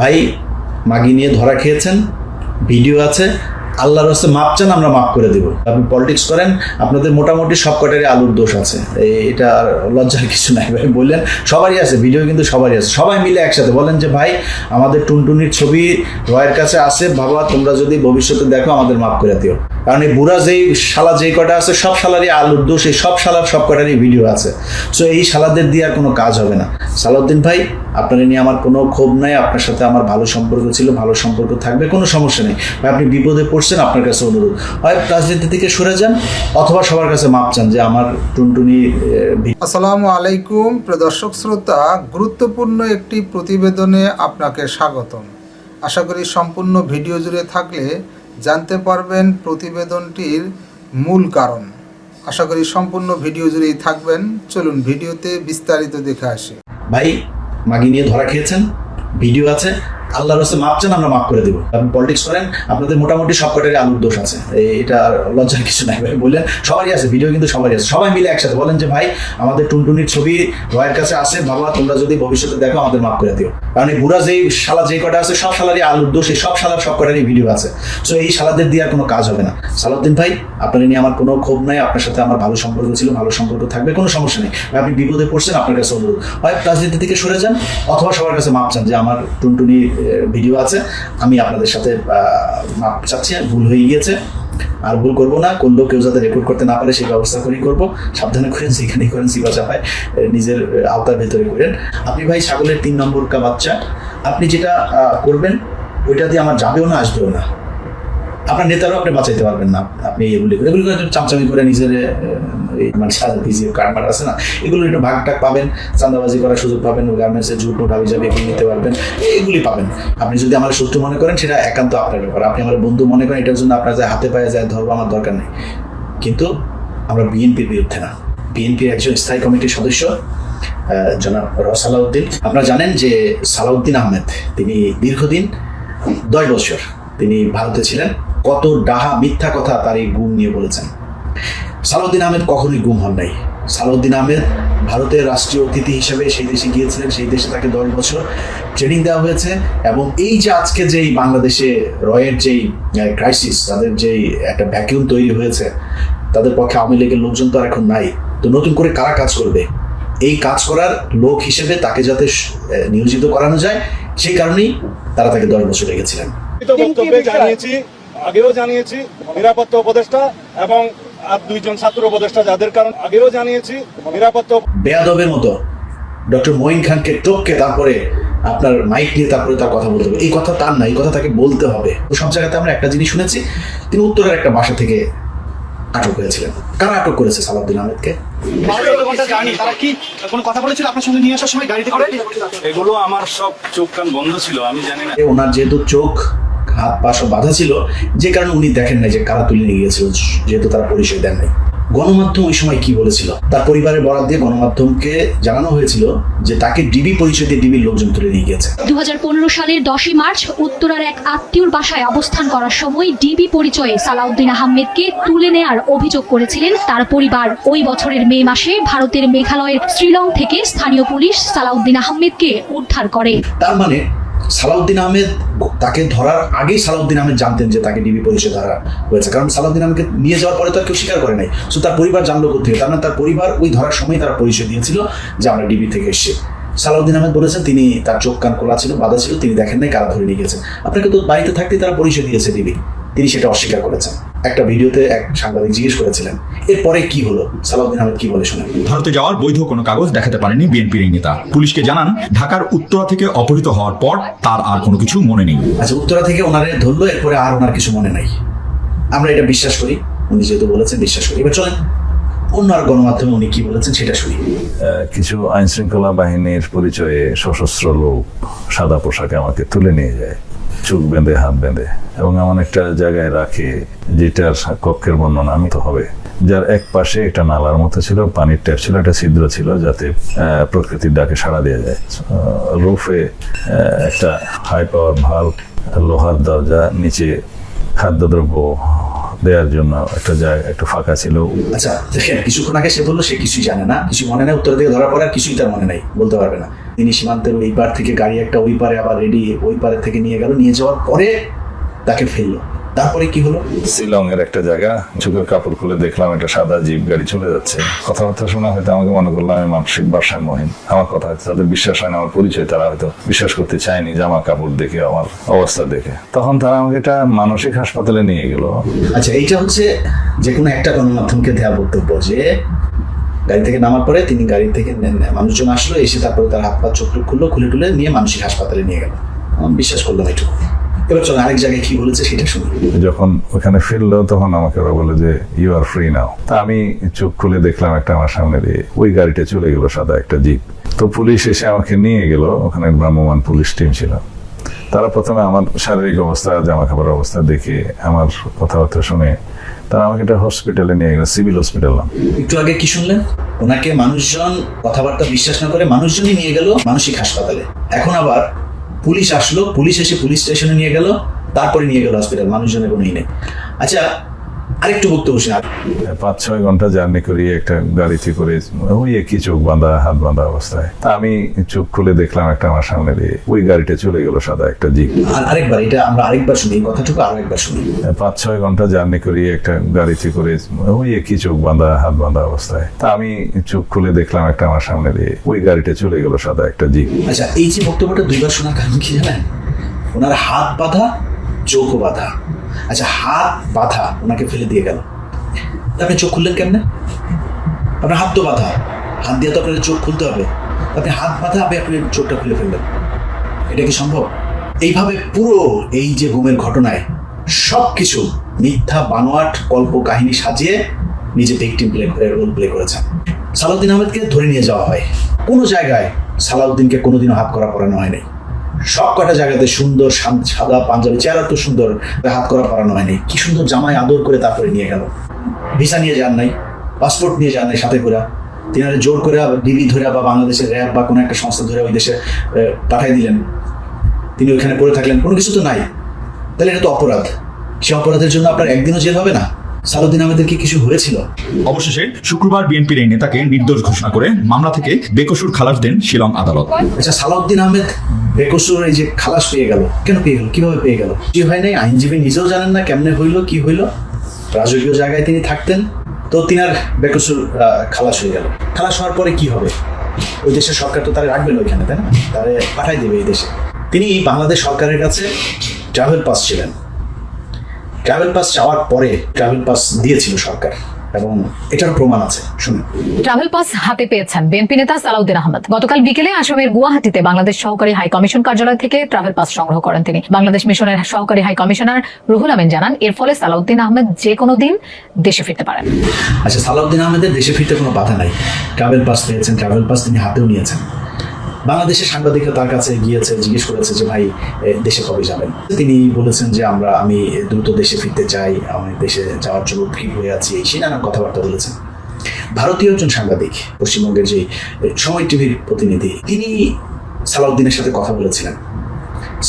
ভাই, মাগি নিয়ে ধরা খেয়েছেন, ভিডিও আছে, আল্লাহর হস্তে মাপ চান, আমরা মাপ করে দেব। আপনি পলিটিক্স করেন, আপনাদের মোটামুটি সব কটারই আলুর দোষ আছে। এটা লজ্জার কিছু নাই, ভাই, বললেন, সবারই আছে, ভিডিও কিন্তু সবারই আছে। সবাই মিলে একসাথে বলেন যে, ভাই, আমাদের টুনটুনির ছবি রয়ের কাছে আছে, বাবা, তোমরা যদি ভবিষ্যতে দেখো, আমাদের মাপ করে দিও। কারণ এই বুড়া যেই, শালা যেই কটা আছে, সব শালারই আলুর দোষ, এই সব শালার সব কটারই ভিডিও আছে। সো এই শালাদের দিয়ে আর কোনো কাজ হবে না। সালাউদ্দিন ভাই আপনার নিয়ে আমার কোনো ক্ষোভ নাই আপনার সাথে আমার ভালো সম্পর্ক ছিল ভালো সম্পর্ক থাকবে কোনো সমস্যা নেই। ভাই আপনি বিপদে পড়ছেন আপনার কাছে অনুরোধ। হয় রাজনীতি থেকে সরে যান অথবা সবার কাছে মাপ চান যে আমার টুনটুনি আসসালামু আলাইকুম প্রদর্শক শ্রোতা গুরুত্বপূর্ণ একটি প্রতিবেদনে আপনাকে স্বাগতম। আশা করি সম্পূর্ণ ভিডিও জুড়ে থাকলে জানতে পারবেন প্রতিবেদনটির মূল কারণ। আশা করি সম্পূর্ণ ভিডিও জুড়েই থাকবেন। চলুন ভিডিওতে বিস্তারিত দেখে আসি। ভাই মাগি নিয়ে ধরা খেয়েছেন? ভিডিও আছে? আল্লাহর হস্তে মাপ চান, আমরা মাপ করে দেবো। আপনি পলিটিক্স করেন, আপনাদের মোটামুটি সব কটারই আলুর দোষ আছে। এটা লজ্জার কিছু নাই, ভাই, বললেন। সবারই আছে ভিডিও কিন্তু সবারই আছে। সবাই মিলে একসাথে বলেন যে, ভাই, আমাদের টুনটুনির ছবি রয়ের কাছে আছে, বাবা, তোমরা যদি ভবিষ্যতে দেখো, আমাদের মাপ করে দিও। কারণ এই বুড়া যেই শালা, যেই কটা আছে, সব শালারই আলুর দোষ, এই সব শালার সব কটারই ভিডিও আছে। সো এই শালাদের দিয়ে আর কোনো কাজ হবে না। সালাউদ্দিন ভাই, আপনার নিয়ে আমার কোনো ক্ষোভ নাই, আপনার সাথে আমার ভালো সম্পর্ক ছিল, ভালো সম্পর্ক থাকবে, কোনো সমস্যা নেই। আপনি বিপদে পড়ছেন, আপনার কাছে অনুরোধ। হয় রাজনীতি থেকে সরে যান, অথবা সবার কাছে মাপ চান যে, আমার টুনটুনি ভিডিও আছে, আমি আপনাদের সাথে মাপ চাচ্ছি, ভুল হয়ে গিয়েছে। আর ভুল করব না, কোন লোক কেউ যাতে রেকর্ড করতে না পারে, সেই ব্যবস্থা করেই করব। সাবধানে করেন সেখানেই করেন সিবা চাপায় নিজের আওতার ভেতরে করেন। আপনি ভাই, ছাগলের তিন নম্বর কা বাচ্চা। আপনি যেটা করবেন, ওইটা দিয়ে আমার যাবেও না, আসবেও না। আপনার নেতারাও আপনি বাঁচাইতে পারবেন না। আপনি এগুলি করে এগুলি করে চামচামি করে নিজের মানে আছে না এগুলো একটু ভাগ টাক পাবেন চান্দাবাজি করার সুযোগ পাবেন গার্মেন্টসের জুট নোট যাবে এগুলি নিতে পারবেন এগুলি পাবেন। আপনি যদি আমার শত্রু মনে করেন, সেটা একান্ত আপনার ব্যাপার। আপনি আমার বন্ধু মনে করেন, এটার জন্য আপনার যায় হাতে পায়ে যায় ধরবো আমার দরকার নেই। কিন্তু আমরা বিএনপির বিরুদ্ধে না। বিএনপির একজন স্থায়ী কমিটির সদস্য জনাব র সালাউদ্দিন। আপনারা জানেন যে সালাউদ্দিন আহমেদ, তিনি দীর্ঘদিন, দশ বছর তিনি ভারতে ছিলেন। কত ডাহা মিথ্যা কথা তার এই গুম নিয়ে বলেছেন। সালাউদ্দিন আহমেদ কখনোই গুম হন নাই। সালাউদ্দিন আহমেদ ভারতের রাষ্ট্রীয় অতিথি হিসেবে সেই দেশে গিয়েছিলেন সেই দেশে তাকে দশ বছর ট্রেনিং দেওয়া হয়েছে এবং এই যে আজকে যেই বাংলাদেশে রয়ের যেই ক্রাইসিস তাদের যেই একটা ভ্যাকিউম তৈরি হয়েছে তাদের পক্ষে আওয়ামী লীগের লোকজন তো আর এখন নাই। তো নতুন করে কারা কাজ করবে? এই কাজ করার লোক হিসেবে তাকে যাতে নিয়োজিত করানো যায় সেই কারণেই তারা তাকে দশ বছর রেখেছিলেন। জানিয়েছি আগেও জানিয়েছি নিরাপত্তা উপদেষ্টা এবং আর দুইজন ছাত্র উপদেষ্টা যাদের কারণ আগেও জানিয়েছি নিরাপত্তা বেয়াদবের মতো ডক্টর মঈন খানকে টপকে তারপরে আপনার মাইক নিয়ে তারপরে তার কথা বলতে হবে। এই কথা তার না এই কথা তাকে বলতে হবে। তো সব জায়গাতে আমরা একটা জিনিস শুনেছি তিনি উত্তরের একটা বাসা থেকে আটক হয়েছিলেন। কারা আটক করেছে সালাউদ্দিন আহমেদকে? বারো তেরো ঘণ্টা জার্নি তারা কি কোনো কথা বলেছিল আপনার সঙ্গে নিয়ে আসার সময় গাড়িতে করে? এগুলো আমার সব চোখ কান বন্ধ ছিল আমি জানি না। ওনার যেহেতু চোখ হাত পা সব বাধা ছিল যে কারণে উনি দেখেন নাই যে কারা তুলে নিয়ে গিয়েছিল যেহেতু তারা পরিচয় দেন নাই। গণমাধ্যম ওই সময় কি বলেছিল? তার পরিবারের বরাদ দিয়ে গণমাধ্যমকে জানানো হয়েছিল যে তাকে ডিবি পরিচয় দিয়ে ডিবির লোকজন তুলে নিয়ে গিয়েছে। দু সালের দশই মার্চ উত্তরার এক আত্মীয়র বাসায় অবস্থান করার সময় ডিবি পরিচয়ে সালাউদ্দিন আহমেদকে তুলে নেয়ার অভিযোগ করেছিলেন তার পরিবার। ওই বছরের মে মাসে ভারতের মেঘালয়ের শ্রীলং থেকে স্থানীয় পুলিশ সালাউদ্দিন আহমেদকে উদ্ধার করে। তার মানে সালাউদ্দিন আহমেদ তাকে ধরার আগেই সালাউদ্দিন আহমেদ জানতেন যে তাকে ডিবি পুলিশে ধরা হয়েছে। কারণ সালাউদ্দিন আহমেদকে নিয়ে যাওয়ার পরে তো আর কেউ স্বীকার করে নাই। সো তার পরিবার জানলো কোথেকে তার মানে তার পরিবার ওই ধরার সময় তারা পরিচয় দিয়েছিল যে আমরা ডিবি থেকে এসেছি। সালাউদ্দিন আহমেদ বলেছেন তিনি তার চোখ কান খোলা ছিল, বাধা ছিল, তিনি দেখেন নাই কারা ধরে নিয়ে গেছেন আপনাকে তো বাড়িতে থাকতেই তারা পরিচয় দিয়েছে ডিবি। তিনি সেটা অস্বীকার করেছেন। একটা ভিডিওতে এক সাংবাদিক জিজ্ঞেস করেছিলেন এরপরে কি হলো? সালাউদ্দিন আহমেদ কি বলে শোনেন? ভারতে যাওয়ার বৈধ কোনো কাগজ দেখাতে পারেনি বিএনপির নেতা। পুলিশকে জানান ঢাকার উত্তরা থেকে অপহৃত হওয়ার পর তার আর কোনো কিছু মনে নেই। আচ্ছা উত্তরা থেকে ওনারে ধরলো এরপরে আর ওনার কিছু মনে নাই। আমরা এটা বিশ্বাস করি উনি যেহেতু বলেছেন বিশ্বাস করি। এবার চলেন অন্য আর গণমাধ্যমে উনি কি বলেছেন সেটা শুনি। আহ, কিছু আইন শৃঙ্খলা বাহিনীর পরিচয়ে সশস্ত্র লোক সাদা পোশাকে আমাকে তুলে নিয়ে যায়। চোখ বেঁধে, হাত বেঁধে, এবং এমন একটা জায়গায় রাখে যেটার কক্ষের বর্ণনা আমি তো হবে। যার এক পাশে একটা নালার মতো ছিল, পানির ট্যাপ ছিল, একটা ছিদ্র ছিল যাতে প্রকৃতির ডাকে সাড়া দেওয়া যায়। রুফে একটা হাই পাওয়ার ভালো লোহার দরজা, নিচে খাদ্যদ্রব্য দেওয়ার জন্য একটা জায়গা একটু ফাঁকা ছিল। আচ্ছা দেখেন, কিছুক্ষণ আগে সে বলল সে কিছুই জানে না, কিছু মনে নেই, উত্তর থেকে ধরা পরে আর কিছুই তার মনে নাই, বলতে পারবে না। তিনি সীমান্তের ওই পার থেকে গাড়ি একটা ওই পারে আবার রেডি ওই পারে থেকে নিয়ে গেল নিয়ে যাওয়ার পরে তাকে ফেলল। তারপরে কি হলো? শিলং এর একটা জায়গা চোখের কাপড় খুলে দেখলাম একটা সাদা জিপ গাড়ি চলে যাচ্ছে। কথাবার্তা শোনা হয়তো আমাকে মনে করলাম আমি মানসিক ভারসাম্যহীন আমার কথা হয়তো তাদের বিশ্বাস হয় না আমার পরিচয় তারা হয়তো বিশ্বাস করতে চায়নি জামা কাপড় দেখে আমার অবস্থা দেখে। তখন তারা আমাকে একটা মানসিক হাসপাতালে নিয়ে গেল। আচ্ছা এইটা হচ্ছে যে কোনো একটা গণমাধ্যমকে দেওয়া বক্তব্য যে গাড়ি থেকে নামার পরে তিনি গাড়ি থেকে মানুষজন আসলো, এসে তারপরে তার হাত পা চোখ খুললো, খুলে টুলে নিয়ে মানসিক হাসপাতালে নিয়ে গেল। বিশ্বাস করলাম এটুকু। এবার চলো আরেক জায়গায় কি বলেছে সেটা শুনি। যখন ওখানে ফিরলো, তখন আমাকে ওরা বলে যে ইউ আর ফ্রি নাও তা আমি চোখ খুলে দেখলাম একটা আমার সামনে দিয়ে। ওই গাড়িটা চলে গেল সাদা একটা জিপ। তো পুলিশ এসে আমাকে নিয়ে গেল। ওখানে ভ্রাম্যমান পুলিশ টিম ছিল। তারা প্রথমে আমার শারীরিক অবস্থা জামা কাপড়ের অবস্থা দেখে আমার কথাবার্তা শুনে তারা আমাকে একটা হসপিটালে নিয়ে গেল সিভিল হসপিটাল একটু আগে কি শুনলেন? ওনাকে মানুষজন কথাবার্তা বিশ্বাস না করে মানুষজনই নিয়ে গেল মানসিক হাসপাতালে। এখন আবার পুলিশ আসলো, পুলিশ এসে পুলিশ স্টেশনে নিয়ে গেল, তারপরে নিয়ে গেল হসপিটাল মানুষজনের কোনো নেই। আচ্ছা আরেকটু বক্তব্য শুনে পাঁচ ছয় ঘণ্টা জার্নি করি একটা গাড়িতে করে ওই একই চোখ বাঁধা হাত বাঁধা অবস্থায়। তা আমি চোখ খুলে দেখলাম একটা আমার সামনে দিয়ে ওই গাড়িটা চলে গেল সাদা একটা জিপ। আর আরেকবার এটা আমরা আরেকবার শুনি কথাটুকু আরও একবার শুনি। পাঁচ ছয় ঘণ্টা জার্নি করি একটা গাড়িতে করে ওই একই চোখ বাঁধা হাত বাঁধা অবস্থায়। তা আমি চোখ খুলে দেখলাম একটা আমার সামনে দিয়ে ওই গাড়িটা চলে গেল সাদা একটা জিপ। আচ্ছা এই যে বক্তব্যটা দুইবার শোনার কারণ কি জানেন? ওনার হাত বাঁধা চোখও বাঁধা। আচ্ছা হাত বাঁধা ওনাকে ফেলে দিয়ে গেল। আপনি চোখ খুললেন কেমনে? আপনার হাত তো বাঁধা। হাত দিয়ে তো আপনার চোখ খুলতে হবে। আপনি হাত বাঁধা, আপনি আপনি চোখটা খুলে ফেললেন। এটা কি সম্ভব? এইভাবে পুরো এই যে ঘুমের ঘটনায় সব কিছু মিথ্যা বানোয়াট কল্প কাহিনী সাজিয়ে নিজে ভিকটিম প্লে করে রোল প্লে করেছেন। সালাউদ্দিন আহমেদকে ধরে নিয়ে যাওয়া হয়। কোনো জায়গায় সালাউদ্দিনকে কোনোদিনও হাত করা পড়ানো হয়নি। সব কটা জায়গাতে সুন্দর সাদা পাঞ্জাবি চেহারা তো সুন্দর হাত করা পারানো হয়নি। কি সুন্দর জামাই আদর করে তারপরে নিয়ে গেল। ভিসা নিয়ে যান নাই, পাসপোর্ট নিয়ে যান নাই সাথে করে। তিনারে জোর করে ডিবি ধরে বা বাংলাদেশের র্যাব বা কোনো একটা সংস্থা ধরে ওই দেশে পাঠিয়ে দিলেন। তিনি ওইখানে পড়ে থাকলেন। কোনো কিছু তো নাই। তাহলে এটা তো অপরাধ। সে অপরাধের জন্য আপনার একদিনও জেল হবে না? সালুদ্দিন আহমেদের কি কিছু হয়েছিল? অবশেষে শুক্রবার বিএনপির এই নেতাকে নির্দোষ ঘোষণা করে মামলা থেকে বেকসুর খালাস দেন শিলং আদালত। আচ্ছা সালাউদ্দিন আহমেদ বেকসুর এই যে খালাস পেয়ে গেল কেন পেয়ে গেল কীভাবে পেয়ে গেল? কি হয় নাই? আইনজীবী নিজেও জানেন না কেমনে হইল কি হইল? রাজকীয় জায়গায় তিনি থাকতেন তো তিনার বেকসুর আহ, খালাস হয়ে গেল। খালাস হওয়ার পরে কি হবে? ওই দেশের সরকার তো তারা রাখবে না ওইখানে তাই না? তারে পাঠাই দেবে এই দেশে। তিনি বাংলাদেশ সরকারের কাছে ট্রাভেল পাস ছিলেন। ট্রাভেল পাস চাওয়ার পরে ট্রাভেল পাস দিয়েছিল সরকার এবং এটার প্রমাণ আছে শুনুন। ট্রাভেল পাস হাতে পেয়েছেন বিএনপি নেতা সালাউদ্দিন আহমেদ। গতকাল বিকেলে আসামের গুয়াহাটিতে বাংলাদেশ সহকারী হাই কমিশন কার্যালয় থেকে ট্রাভেল পাস সংগ্রহ করেন তিনি। বাংলাদেশ মিশনের সহকারী হাই কমিশনার রুহুল আমিন জানান এর ফলে সালাউদ্দিন আহমেদ যে কোনো দিন দেশে ফিরতে পারেন। আচ্ছা সালাউদ্দিন আহমেদের দেশে ফিরতে কোনো বাধা নাই। ট্রাভেল পাস পেয়েছেন ট্রাভেল পাস তিনি হাতেও নিয়েছেন। বাংলাদেশের সাংবাদিকরা তার কাছে গিয়েছে, জিজ্ঞেস করেছে যে, ভাই দেশে কবে যাবেন? তিনি বলেছেন যে, আমরা, আমি দ্রুত দেশে ফিরতে চাই, আমি দেশে যাওয়ার জন্য ফিট হয়ে আছি। এই সেই নানান কথাবার্তা বলেছেন। ভারতীয় একজন সাংবাদিক, পশ্চিমবঙ্গের যে সময় টিভির প্রতিনিধি, তিনি সালাউদ্দিনের সাথে কথা বলেছিলেন।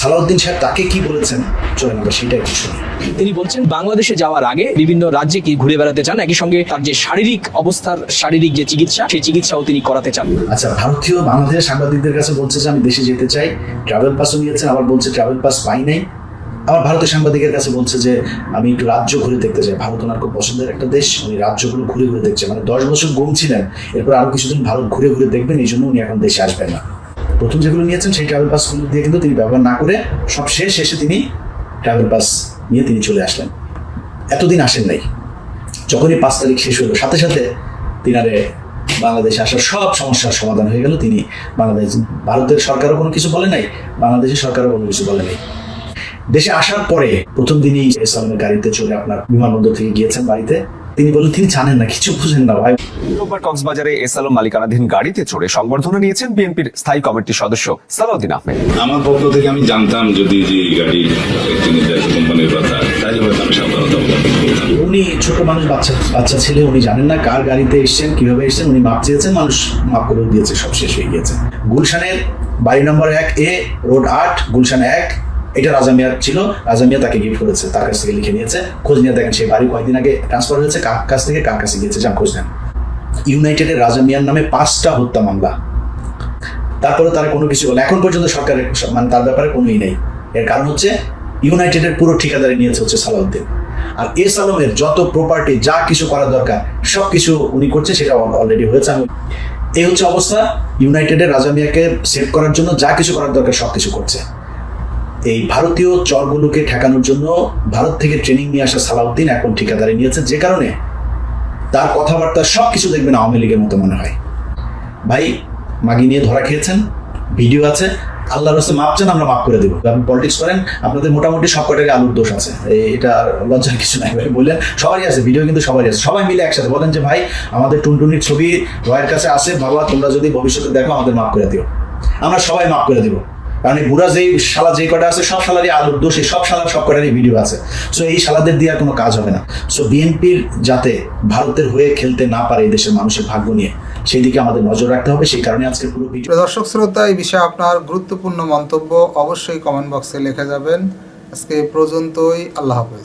সালাউদ্দিন সাহেব তাকে কি বলেছেন? চলেন আমরা সেটা একটু শুনি তিনি বলছেন বাংলাদেশে যাওয়ার আগে বিভিন্ন রাজ্যে কি ঘুরে বেড়াতে চান? একই সঙ্গে তার যে শারীরিক অবস্থার শারীরিক যে চিকিৎসা সেই চিকিৎসাও তিনি করাতে চান। আচ্ছা ভারতীয় বাংলাদেশের সাংবাদিকদের কাছে বলছে যে আমি দেশে যেতে চাই ট্রাভেল পাসও নিয়েছেন আবার বলছে ট্রাভেল পাস পাই নাই। আবার ভারতের সাংবাদিকের কাছে বলছে যে আমি একটু রাজ্য ঘুরে দেখতে চাই। ভারত ওনার খুব পছন্দের একটা দেশ উনি রাজ্যগুলো ঘুরে ঘুরে দেখছে। মানে দশ বছর গুম ছিলেন এরপর আরও কিছুদিন ভারত ঘুরে ঘুরে দেখবেন এই জন্য উনি এখন দেশে আসবেন না। প্রথম যেগুলো নিয়েছেন সেই ট্রাভেল পাসগুলো দিয়ে কিন্তু তিনি ব্যবহার না করে সব শেষ শেষে তিনি ট্রাভেল পাস নিয়ে তিনি চলে আসলেন। এতদিন আসেন নাই। যখনই পাঁচ তারিখ শেষ হলো, সাথে সাথে তিনারে বাংলাদেশে আসার সব সমস্যার সমাধান হয়ে গেল। তিনি বাংলাদেশ, ভারতের সরকারও কোনো কিছু বলে নাই, বাংলাদেশের সরকারও কোনো কিছু বলে নাই। দেশে আসার পরে প্রথম দিনই সালামের গাড়িতে চলে আপনার বিমানবন্দর থেকে গিয়েছেন বাড়িতে। তিনি বলেন তিনি জানেন না কিছু বুঝেন না ভাই। রোববার কক্সবাজারে এস আলম মালিকানাধীন গাড়িতে চড়ে সংবর্ধনা নিয়েছেন বিএনপির স্থায়ী কমিটির সদস্য সালাউদ্দিন আহমেদ। আমার পক্ষ থেকে আমি জানতাম যদি যে এই গাড়ি তিনি কোম্পানির কথা তাহলে হয়তো আমি সাবধানতা উনি ছোট মানুষ বাচ্চা বাচ্চা ছেলে উনি জানেন না কার গাড়িতে এসেছেন কীভাবে এসেছেন উনি মাপ চেয়েছেন মানুষ মাপ করে দিয়েছে সব শেষ হয়ে গিয়েছে। গুলশানের বাড়ি নম্বর এক এ রোড আট গুলশান এক এটা রাজা মিয়ার ছিল রাজা মিয়া তাকে গিফট করেছে, তার কাছ থেকে লিখে নিয়েছে। খোঁজ নিয়ে দেখেন সেই বাড়ি কয়েকদিন আগে ট্রান্সফার হয়েছে, কার কাছ থেকে কার কাছে গিয়েছে, যান খোঁজ নেন। ইউনাইটেডের রাজা মিয়ার নামে পাঁচটা হত্যা মামলা। তারপরে তারা কোনো কিছু বলে এখন পর্যন্ত সরকারের মানে তার ব্যাপারে কোনোই নেই। এর কারণ হচ্ছে, ইউনাইটেডের পুরো ঠিকাদারি নিয়েছে হচ্ছে সালাউদ্দিন। আর এস আলমের যত প্রপার্টি যা কিছু করার দরকার সব কিছু উনি করছে, সেটা অলরেডি হয়েছে। আমি এই হচ্ছে অবস্থা। ইউনাইটেডের রাজা মিয়াকে সেভ করার জন্য যা কিছু করার দরকার সব কিছু করছে। এই ভারতীয় চরগুলোকে ঠেকানোর জন্য ভারত থেকে ট্রেনিং নিয়ে আসা সালাউদ্দিন এখন ঠিকাদারি নিয়েছে, যে কারণে তার কথাবার্তা সব কিছু দেখবেন আওয়ামী লীগের মতো মনে হয়। ভাই, মাগি নিয়ে ধরা খেয়েছেন, ভিডিও আছে আল্লাহর রাস্তে মাপ চান, আমরা মাফ করে দেবো। আপনি পলিটিক্স করেন, আপনাদের মোটামুটি সব কটারই আলুর দোষ আছে। এটা লজ্জার কিছু নাই ভাই, বললেন, সবারই আছে ভিডিও কিন্তু সবারই আছে। সবাই মিলে একসাথে বলেন যে, ভাই, আমাদের টুনটুনির ছবি রয়ের কাছে আসে বাবা তোমরা যদি ভবিষ্যতে দেখো, আমাদের মাফ করে দিও। আমরা সবাই মাফ করে দেবো। কারণ এই বুড়া যেই শালা যেই কটা আছে, সব শালারই আলুর দোষ এই সব শালার সব কটারই ভিডিও আছে। সো এই শালাদের দিয়ে আর কোনো কাজ হবে না। সো বিএনপির যাতে ভারতের হয়ে খেলতে না পারে এই দেশের মানুষের ভাগ্য নিয়ে, সেই দিকে আমাদের নজর রাখতে হবে। সেই কারণে আজকে পুরো ভিডিও দর্শক, শ্রোতা, এই বিষয়ে আপনার গুরুত্বপূর্ণ মন্তব্য অবশ্যই কমেন্ট বক্সে লিখে যাবেন। আজকে পর্যন্তই, আল্লাহ হাফেজ।